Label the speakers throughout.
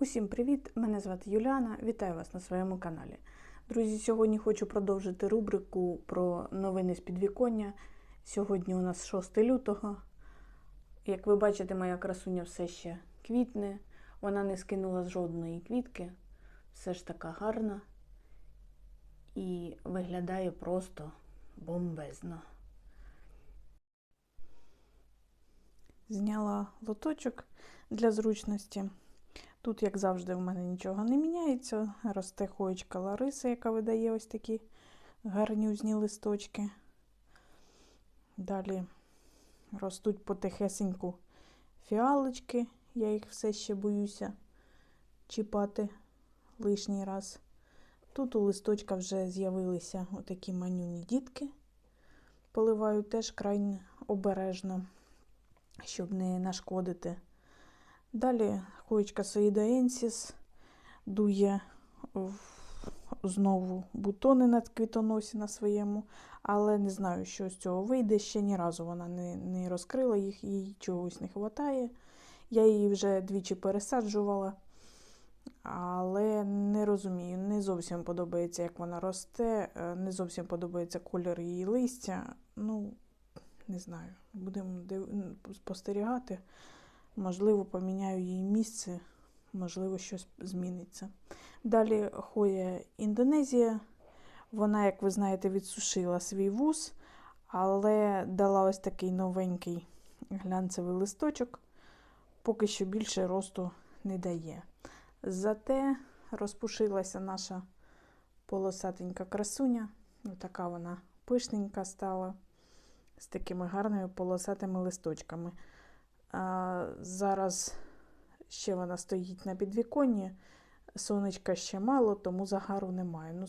Speaker 1: Усім привіт! Мене звати Юліана. Вітаю вас на своєму каналі. Друзі, сьогодні хочу продовжити рубрику про новини з підвіконня. Сьогодні у нас 6 лютого. Як ви бачите, моя красуня все ще квітне. Вона не скинула жодної квітки. Все ж така гарна і виглядає просто бомбезно. Зняла лоточок для зручності. Тут, як завжди, в мене нічого не міняється. Росте хоєчка Лариса, яка видає ось такі гарнюзні листочки. Далі ростуть потихесеньку фіалочки. Я їх все ще боюся чіпати лишній раз. Тут у листочка вже з'явилися отакі манюні дітки. Поливаю теж крайне обережно, щоб не нашкодити. Далі хоєчка Соїдаенсіс дує знову бутони на квітоносі на своєму, але не знаю, що з цього вийде. Ще ні разу вона не, не розкрила їх, їй чогось не вистачає. Я її вже двічі пересаджувала, але не розумію, не зовсім подобається, як вона росте, е, не зовсім подобається колір її листя. Ну, не знаю, будемо спостерігати. Можливо, поміняю її місце, можливо, щось зміниться. Далі хоя Індонезія. Вона, як ви знаєте, відсушила свій вуз, але дала ось такий новенький глянцевий листочок, поки що більше росту не дає. Зате розпушилася наша полосатенька красуня. Ось така вона пишненька стала, з такими гарними полосатими листочками. Зараз ще вона стоїть на підвіконні. Сонечка ще мало, тому загару немає. Ну,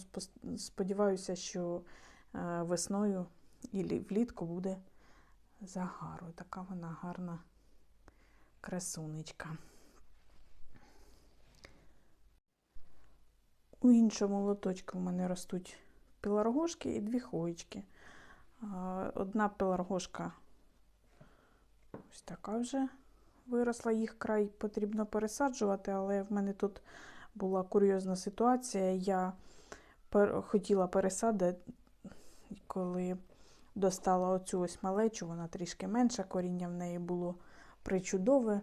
Speaker 1: Сподіваюся, що весною і влітку буде загару. Така вона гарна красунечка. У іншому лоточку в мене ростуть пеларгошки і дві хоєчки. Одна пеларгошка Ось така вже виросла, їх край потрібно пересаджувати, але в мене тут була курйозна ситуація. Я хотіла пересадити, коли достала оцю ось малечу, вона трішки менша, коріння в неї було причудове,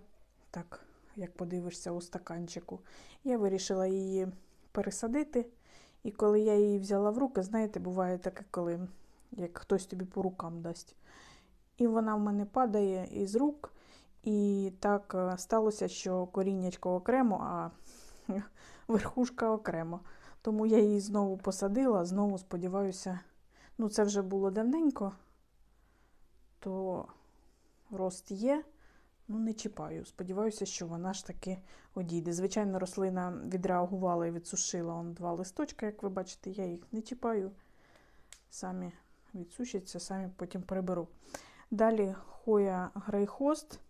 Speaker 1: так, як подивишся у стаканчику. Я вирішила її пересадити. І коли я її взяла в руки, знаєте, буває таке, коли як хтось тобі по рукам дасть. І вона в мене падає із рук. І так е, сталося, що коріннячко окремо, а верхушка окремо. Тому я її знову посадила, знову сподіваюся, ну це вже було давненько, то рост є, ну не чіпаю. Сподіваюся, що вона ж таки одійде. Звичайно, рослина відреагувала і відсушила он два листочки, як ви бачите, я їх не чіпаю. Самі відсушаться, самі потім приберу. Далі хоя грейхост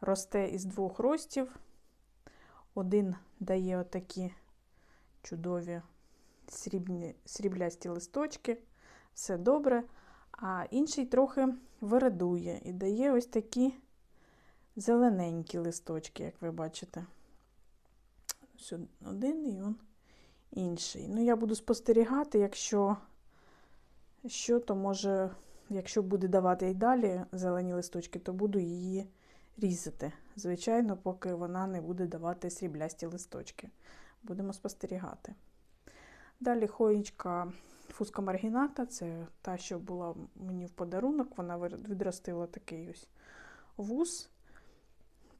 Speaker 1: росте із двох ростів. Один дає отакі чудові срібні, сріблясті листочки, все добре. А інший трохи вирадує і дає ось такі зелененькі листочки, як ви бачите. Ось один і он інший. Ну, я буду спостерігати, якщо що, то може якщо буде давати і далі зелені листочки, то буду її різати. Звичайно, поки вона не буде давати сріблясті листочки. Будемо спостерігати. Далі хоєчка фуска маргіната, це та, що була мені в подарунок, вона відростила такий ось вуз.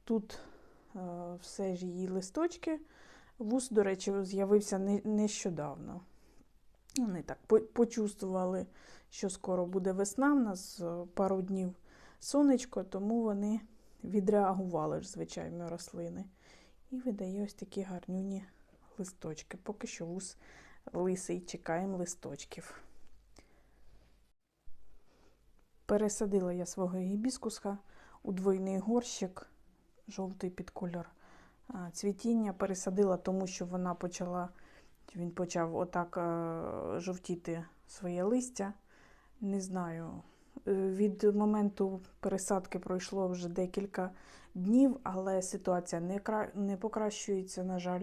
Speaker 1: Тут е, все ж її листочки. Вуз, до речі, з'явився нещодавно. Вони так почувствували що скоро буде весна, в нас е, пару днів сонечко, тому вони відреагували ж, звичайно, рослини. І видає ось такі гарнюні листочки. Поки що вус лисий, чекаємо листочків. Пересадила я свого гібіскуса у двойний горщик, жовтий під кольор цвітіння. Пересадила, тому що вона почала, він почав отак е, жовтіти своє листя. Не знаю, Е, Від моменту пересадки пройшло вже декілька днів, але ситуація не, кра... не покращується, на жаль.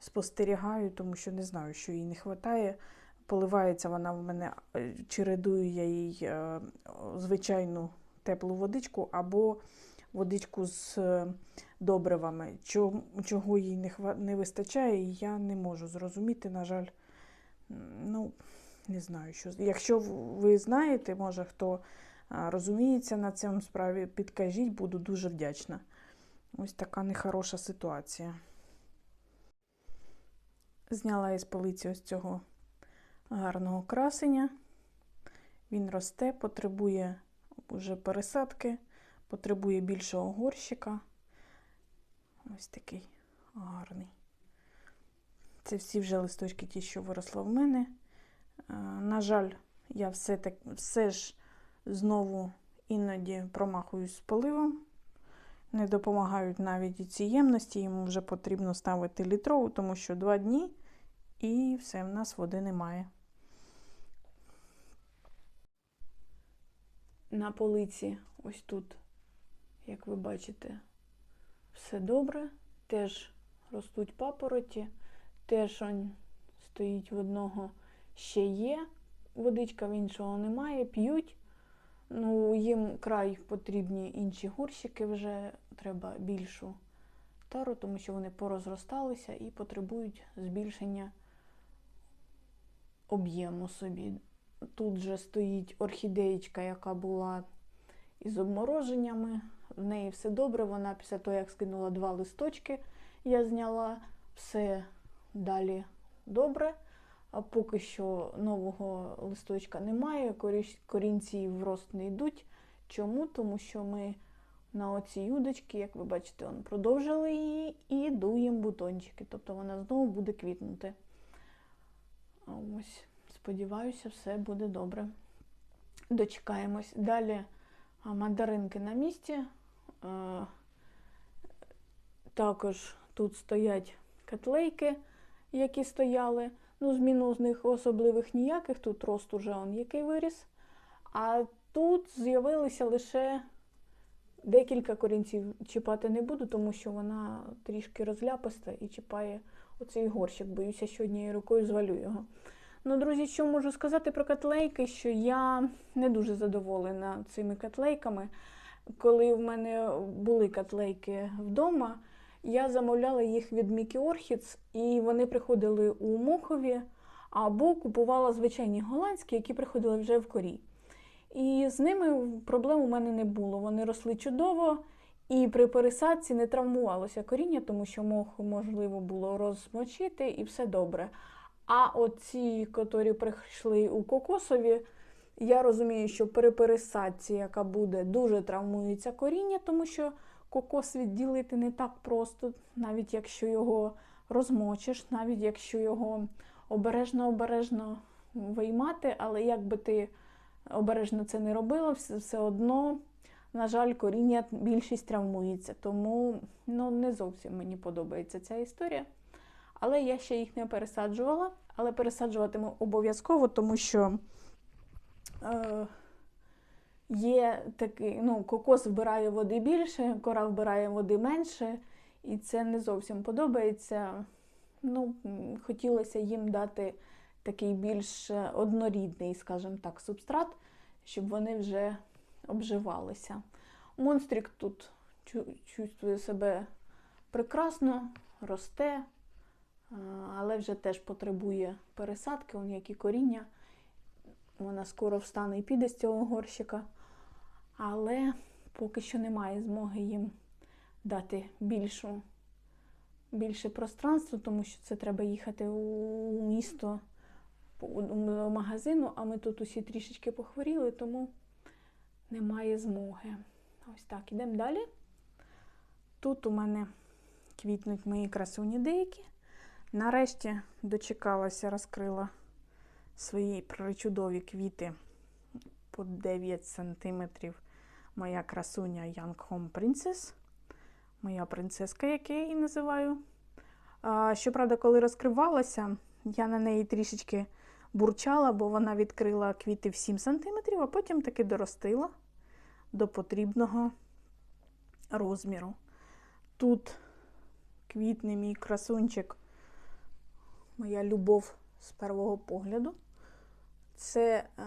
Speaker 1: Спостерігаю, тому що не знаю, що їй не вистачає. Поливається вона в мене, е, чередую я їй звичайну теплу водичку або водичку з е, добривами. Чого, їй не, вистачає, я не можу зрозуміти, на жаль. Ну, не знаю, що. Якщо ви знаєте, може хто розуміється на цьому справі, підкажіть, буду дуже вдячна. Ось така нехороша ситуація. Зняла із полиці ось цього гарного красення. Він росте, потребує уже пересадки, потребує більшого горщика. Ось такий гарний. Це всі вже листочки, ті, що виросли в мене. Е, На жаль, я все, так, все ж знову іноді промахуюсь з поливом. Не допомагають навіть і ці ємності, йому вже потрібно ставити літрову, тому що два дні і все, в нас води немає. На полиці, ось тут, як ви бачите, все добре. Теж ростуть папороті, теж он стоїть в одного ще є. Водичка в іншого немає, п'ють. Ну, їм край потрібні інші горщики вже, треба більшу тару, тому що вони порозросталися і потребують збільшення об'єму собі. Тут же стоїть орхідеєчка, яка була із обмороженнями. В неї все добре. Вона після того, як скинула два листочки, я зняла все далі добре. А поки що нового листочка немає, корінці в рост не йдуть. Чому? Тому що ми на оці юдочки, як ви бачите, он, продовжили її і дуємо бутончики. Тобто вона знову буде квітнути. Ось, сподіваюся, все буде добре. Дочекаємось. Далі мандаринки на місці. Також тут стоять котлейки, які стояли. Ну, змін у них особливих ніяких. Тут рост уже он який виріс. А тут з'явилися лише декілька корінців. Чіпати не буду, тому що вона трішки розляпаста і чіпає оцей горщик. Боюся, що однією рукою звалю його. Ну, друзі, що можу сказати про котлейки, що я не дуже задоволена цими котлейками. Коли в мене були котлейки вдома, я замовляла їх від Mickey Orchids, і вони приходили у Мохові, або купувала звичайні голландські, які приходили вже в корі. І з ними проблем у мене не було. Вони росли чудово, і при пересадці не травмувалося коріння, тому що моху можливо було розмочити і все добре. А оці, котрі прийшли у кокосові, я розумію, що при пересадці, яка буде, дуже травмується коріння, тому що кокос відділити не так просто, навіть якщо його розмочиш, навіть якщо його обережно-обережно виймати, але як би ти обережно це не робила, все, одно, на жаль, коріння більшість травмується. Тому ну, не зовсім мені подобається ця історія. Але я ще їх не пересаджувала, але пересаджуватиму обов'язково, тому що є такий, ну, кокос вбирає води більше, кора вбирає води менше, і це не зовсім подобається. Ну, хотілося їм дати такий більш е, однорідний, скажімо так, субстрат, щоб вони вже обживалися. Монстрик тут чувствує себе прекрасно, росте, але вже теж потребує пересадки, он які коріння. Вона скоро встане і піде з цього горщика. Але поки що немає змоги їм дати більшу, більше пространство, тому що це треба їхати у місто до магазину, а ми тут усі трішечки похворіли, тому немає змоги. Ось так, ідемо далі. Тут у мене квітнуть мої красуні деякі. Нарешті дочекалася, розкрила свої причудові квіти по 9 см. Моя красуня Young Home Princess. Моя принцеска, як я її називаю. Щоправда, коли розкривалася, я на неї трішечки бурчала, бо вона відкрила квіти в 7 см, а потім таки доростила до потрібного розміру. Тут квітне мій красунчик, моя любов з первого погляду. Це е,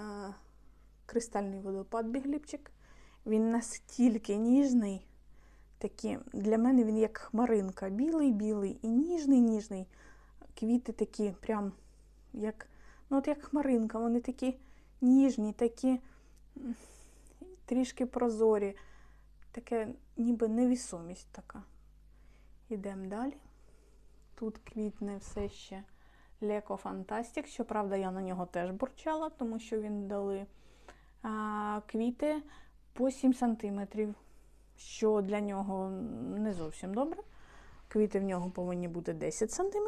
Speaker 1: кристальний водопад бігліпчик. Він настільки ніжний, такі, для мене він як хмаринка. Білий-білий і ніжний-ніжний. Квіти такі, прям як, ну от як хмаринка, вони такі ніжні, такі трішки прозорі, таке ніби невісомість така. Йдемо далі. Тут квітне все ще Леко Фантастик. Щоправда, я на нього теж бурчала, тому що він дали а, квіти по 7 см, що для нього не зовсім добре. Квіти в нього повинні бути 10 см.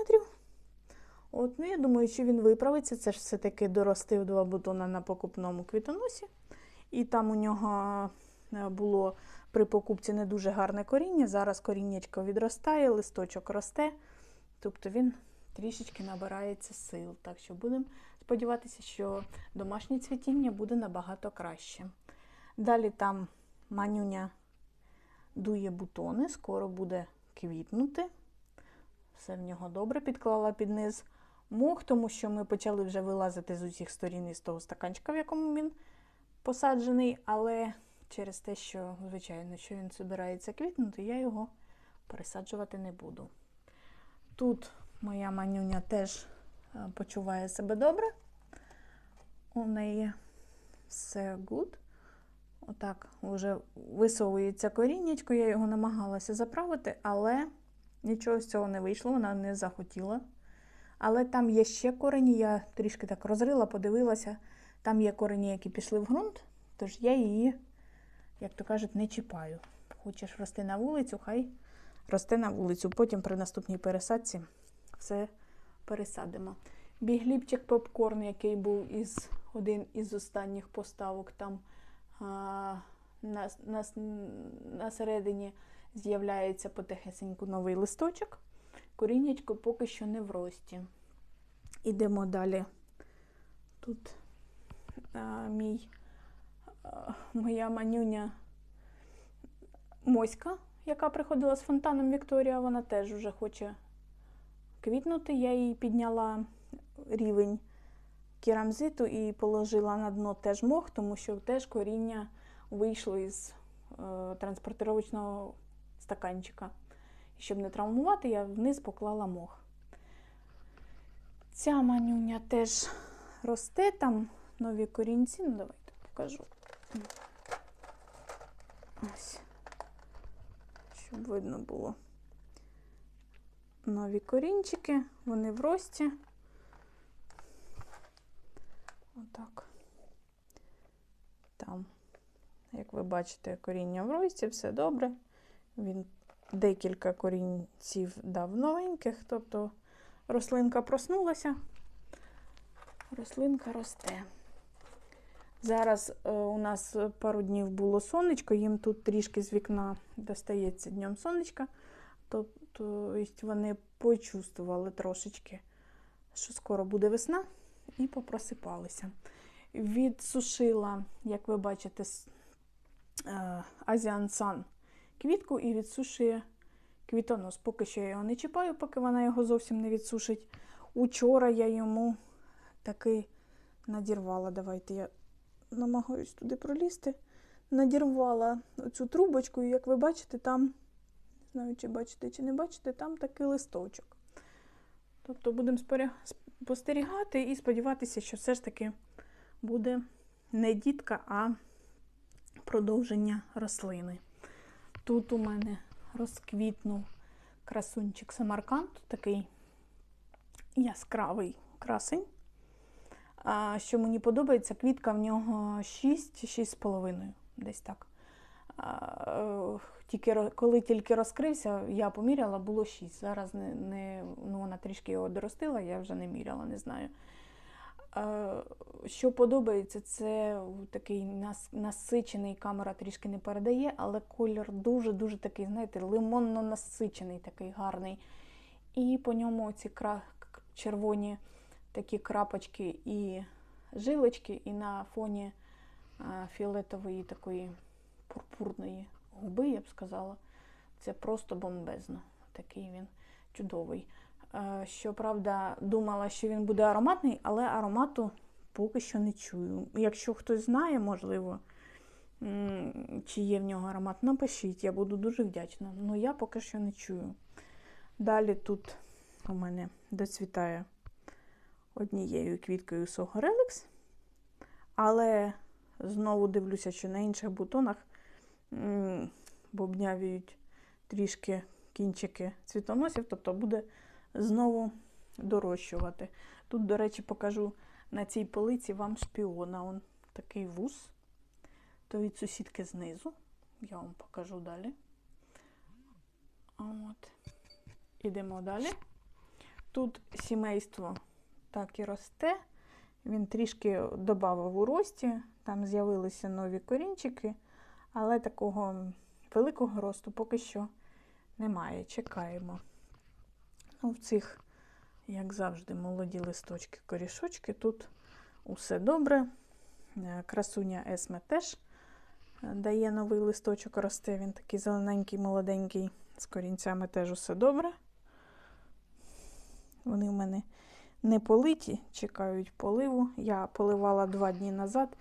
Speaker 1: От, ну, я думаю, що він виправиться. Це ж все-таки доростив два бутона на покупному квітоносі. І там у нього е, було при покупці не дуже гарне коріння. Зараз коріннячко відростає, листочок росте. Тобто він трішечки набирається сил. Так що будемо сподіватися, що домашнє цвітіння буде набагато краще. Далі там манюня дує бутони, скоро буде квітнути. Все в нього добре. Підклала під низ мох, тому що ми почали вже вилазити з усіх сторін із того стаканчика, в якому він посаджений, але через те, що, звичайно, що він збирається квітнути, я його пересаджувати не буду. Тут моя манюня теж е, почуває себе добре. У неї все good. Отак вже висовується коріннячко, я його намагалася заправити, але нічого з цього не вийшло, вона не захотіла. Але там є ще корені, я трішки так розрила, подивилася. Там є корені, які пішли в ґрунт, тож я її, як то кажуть, не чіпаю. Хочеш рости на вулицю, хай росте на вулицю. Потім при наступній пересадці все пересадимо. Бігліпчик попкорн, який був із один із останніх поставок, там а, на, на, на середині з'являється потихесеньку новий листочок. Коріннячко поки що не в рості. Ідемо далі. Тут а, мій, а, моя манюня Моська, яка приходила з фонтаном Вікторія, вона теж вже хоче квітнути. Я їй підняла рівень керамзиту і положила на дно теж мох, тому що теж коріння вийшло із е, транспортировочного стаканчика. І щоб не травмувати, я вниз поклала мох. Ця манюня теж росте, там нові корінці. Ну, давайте покажу. Ось. Щоб видно було. Нові корінчики, вони в рості. Отак. Там, як ви бачите, коріння в рості, все добре. Він декілька корінців дав новеньких, тобто рослинка проснулася, рослинка росте. Зараз е, у нас пару днів було сонечко, їм тут трішки з вікна достається днем сонечка, тобто вони почувствували трошечки, що скоро буде весна, і попросипалися. Відсушила, як ви бачите, Азіан Сан квітку і відсушує квітонос. Поки що я його не чіпаю, поки вона його зовсім не відсушить. Учора я йому таки надірвала. Давайте я намагаюсь туди пролізти. Надірвала цю трубочку, і як ви бачите, там, знаю, чи бачите, чи не бачите, там такий листочок. Тобто будемо спостерігати і сподіватися, що все ж таки буде не дітка, а продовження рослини. Тут у мене розквітнув красунчик Самарканд, такий яскравий красень. Що мені подобається, квітка в нього 6-6,5, десь так. Тільки, Коли тільки розкрився, я поміряла, було 6. Зараз не, не, ну, вона трішки його доростила, я вже не міряла, не знаю. Що подобається, це такий насичений, камера трішки не передає, але колір дуже-дуже такий, знаєте, лимонно насичений, такий гарний. І по ньому ці червоні такі крапочки і жилочки, і на фоні фіолетової такої пурпурної губи, я б сказала. Це просто бомбезно. Такий він чудовий. Е, Щоправда, думала, що він буде ароматний, але аромату поки що не чую. Якщо хтось знає, можливо, чи є в нього аромат, напишіть, я буду дуже вдячна. Ну я поки що не чую. Далі тут у мене доцвітає однією квіткою Согореликс, але знову дивлюся, що на інших бутонах бобнявіють трішки кінчики цвітоносів, тобто буде знову дорощувати. Тут, до речі, покажу на цій полиці вам шпіона. Он такий вуз. То від сусідки знизу. Я вам покажу далі. От. Ідемо далі. Тут сімейство так і росте. Він трішки додав у рості, там з'явилися нові корінчики, але такого великого росту поки що немає. Чекаємо. Ну, в цих, як завжди, молоді листочки, корішочки. Тут усе добре. Е, Красуня Есме теж е, дає новий листочок, росте. Він такий зелененький, молоденький, з корінцями теж усе добре. Вони в мене не политі, чекають поливу. Я поливала два дні назад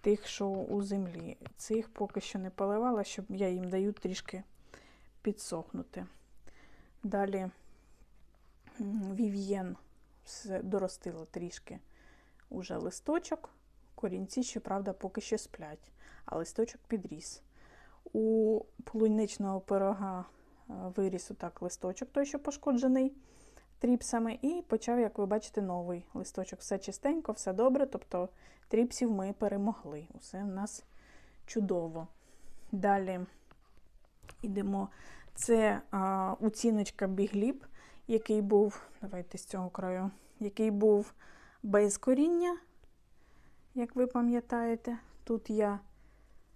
Speaker 1: тих, що у землі. Цих поки що не поливала, щоб я їм даю трішки підсохнути. Далі Вів'єн все доростило трішки уже листочок. Корінці, щоправда, поки що сплять, а листочок підріс. У полуничного пирога е, виріс отак листочок, той, що пошкоджений тріпсами, і почав, як ви бачите, новий листочок. Все чистенько, все добре. Тобто тріпсів ми перемогли. Усе в нас чудово. Далі йдемо. Це а, оціночка бігліб, який був, давайте з цього краю, який був без коріння, як ви пам'ятаєте. Тут я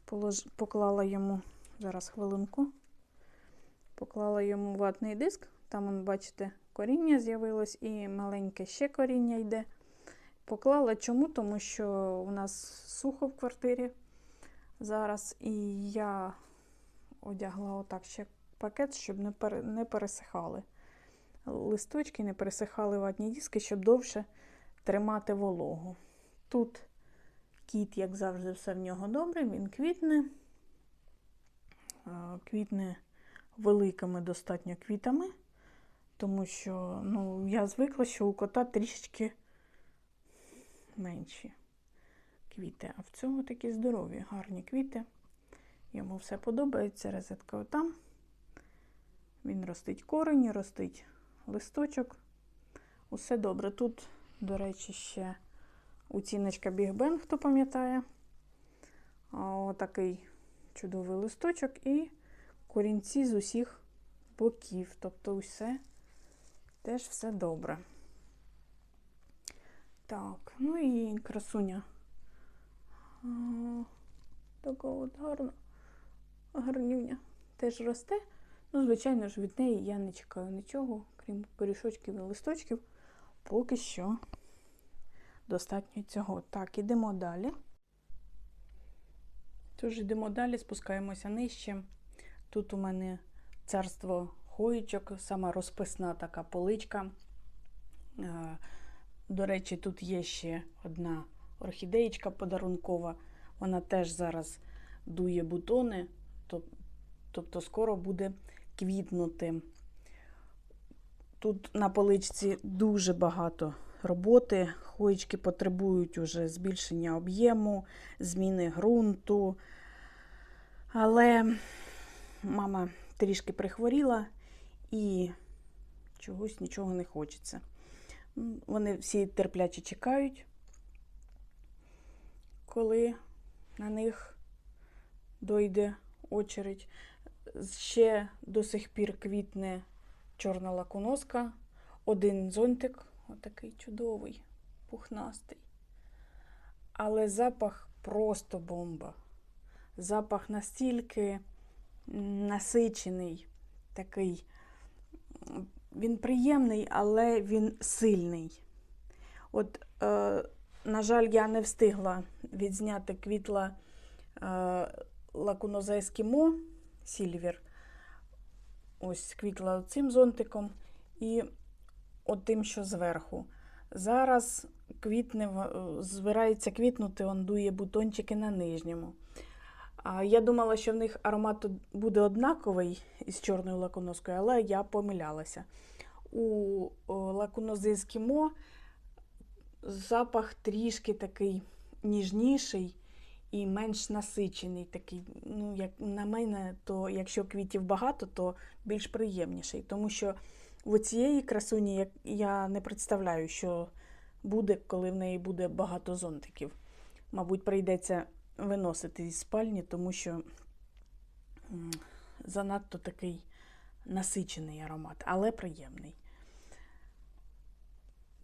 Speaker 1: полож... поклала йому, зараз хвилинку, поклала йому ватний диск. Там, бачите, коріння з'явилось і маленьке ще коріння йде. Поклала чому? Тому що у нас сухо в квартирі зараз, і я одягла отак ще пакет, щоб не, пересихали листочки, не пересихали ватні диски, щоб довше тримати вологу. Тут кіт, як завжди, все в нього добре, він квітне, квітне великими достатньо квітами, тому що ну, я звикла, що у кота трішечки менші квіти. А в цьому такі здорові, гарні квіти. Йому все подобається. Розетка отам. Він ростить корені, ростить листочок. Усе добре. Тут, до речі, ще оціночка Big Bang, хто пам'ятає. Отакий чудовий листочок і корінці з усіх боків. Тобто, усе теж все добре. Так, ну і красуня. Така от гарна, гарнюня. Теж росте. Ну, звичайно ж, від неї я не чекаю нічого, крім корішочків і листочків. Поки що достатньо цього. Так, ідемо далі. Тож йдемо далі, спускаємося нижче. Тут у мене царство хоїчок, сама розписна така поличка. Е, До речі, тут є ще одна орхідеєчка подарункова. Вона теж зараз дує бутони, тобто скоро буде квітнути. Тут на поличці дуже багато роботи. Хоїчки потребують уже збільшення об'єму, зміни ґрунту. Але мама трішки прихворіла і чогось нічого не хочеться. Вони всі терпляче чекають, коли на них дойде очередь. Ще до сих пір квітне чорна лаконоска, один зонтик, отакий чудовий, пухнастий. Але запах просто бомба. Запах настільки насичений, такий. Він приємний, але він сильний. От, е, на жаль, я не встигла відзняти квітла е, лакуноза ескімо Сільвер. Ось квітла цим зонтиком і отим, що зверху. Зараз квітне, збирається квітнути, он дує бутончики на нижньому. Я думала, що в них аромат буде однаковий із чорною лаконоскою, але я помилялася. У о, лаконози ескімо запах трішки такий ніжніший і менш насичений. Такий, ну, як на мене, то якщо квітів багато, то більш приємніший. Тому що у цієї красуні я не представляю, що буде, коли в неї буде багато зонтиків. Мабуть, прийдеться виносити із спальні, тому що занадто такий насичений аромат, але приємний.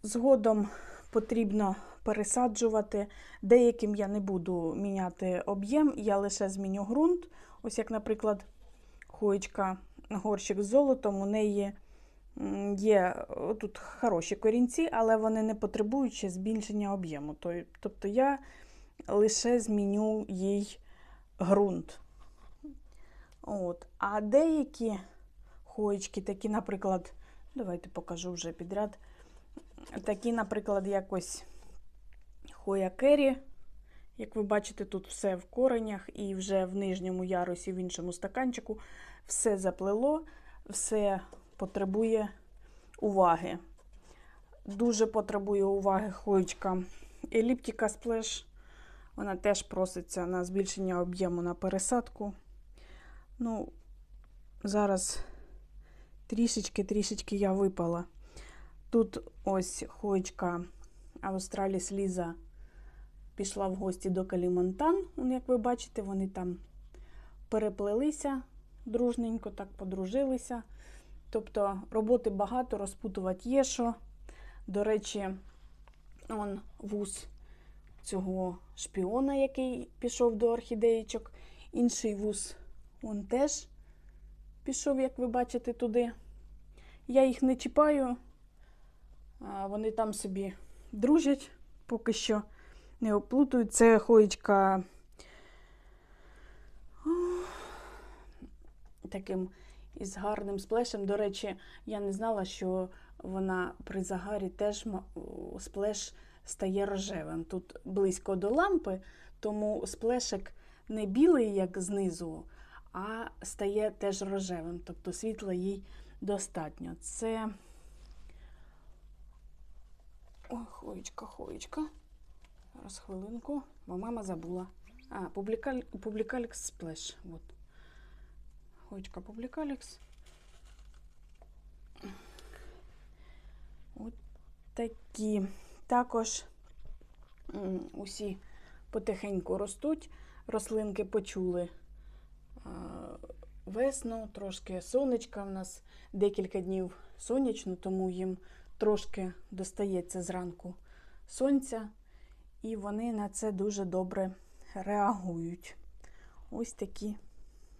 Speaker 1: Згодом потрібно пересаджувати. Деяким я не буду міняти об'єм, я лише зміню ґрунт. Ось як, наприклад, хоєчка горщик з золотом, у неї є тут хороші корінці, але вони не потребують ще збільшення об'єму. Тобто я лише зміню їй ґрунт. От. А деякі хоєчки, такі, наприклад, давайте покажу вже підряд. Такі, наприклад, якось хоя кері. Як ви бачите, тут все в коренях і вже в нижньому ярусі, в іншому стаканчику, все заплело, все потребує уваги. Дуже потребує уваги хоєчка еліптика сплеш. Вона теж проситься на збільшення об'єму на пересадку. Ну, зараз трішечки-трішечки я випала. Тут ось хоєчка Австраліс Ліза пішла в гості до Калімонтан. Як ви бачите, вони там переплелися дружненько, так подружилися. Тобто роботи багато, розпутувати є що. До речі, он вуз цього шпіона, який пішов до орхідеєчок. Інший вуз он теж пішов, як ви бачите, туди. Я їх не чіпаю, вони там собі дружать, поки що не оплутують. Це хоєчка таким із гарним сплешем. До речі, я не знала, що вона при загарі теж сплеш стає рожевим. Тут близько до лампи, тому сплешик не білий, як знизу, а стає теж рожевим. Тобто світла їй достатньо. Це. Ой, хоєчка, хоєчка. Зараз хвилинку, бо мама забула. А, публікаль... публікалікс сплеш. От. Хоєчка публікалікс. От такі. Також усі потихеньку ростуть. Рослинки почули весну, трошки сонечка в нас декілька днів сонячно, тому їм трошки достається зранку сонця, і вони на це дуже добре реагують. Ось такі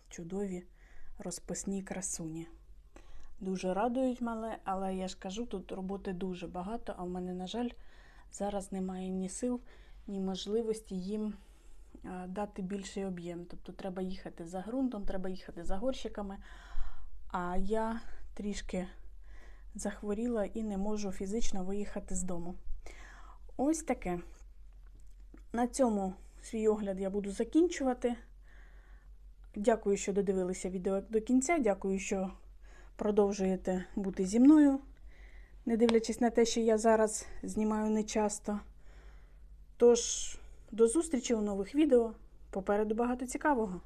Speaker 1: чудові розписні красуні. Дуже радують мене, але я ж кажу, тут роботи дуже багато, а в мене, на жаль, зараз немає ні сил, ні можливості їм дати більший об'єм. Тобто треба їхати за ґрунтом, треба їхати за горщиками. А я трішки захворіла і не можу фізично виїхати з дому. Ось таке. На цьому свій огляд я буду закінчувати. Дякую, що додивилися відео до кінця. Дякую, що продовжуєте бути зі мною, не дивлячись на те, що я зараз знімаю нечасто. Тож, до зустрічі у нових відео. Попереду багато цікавого.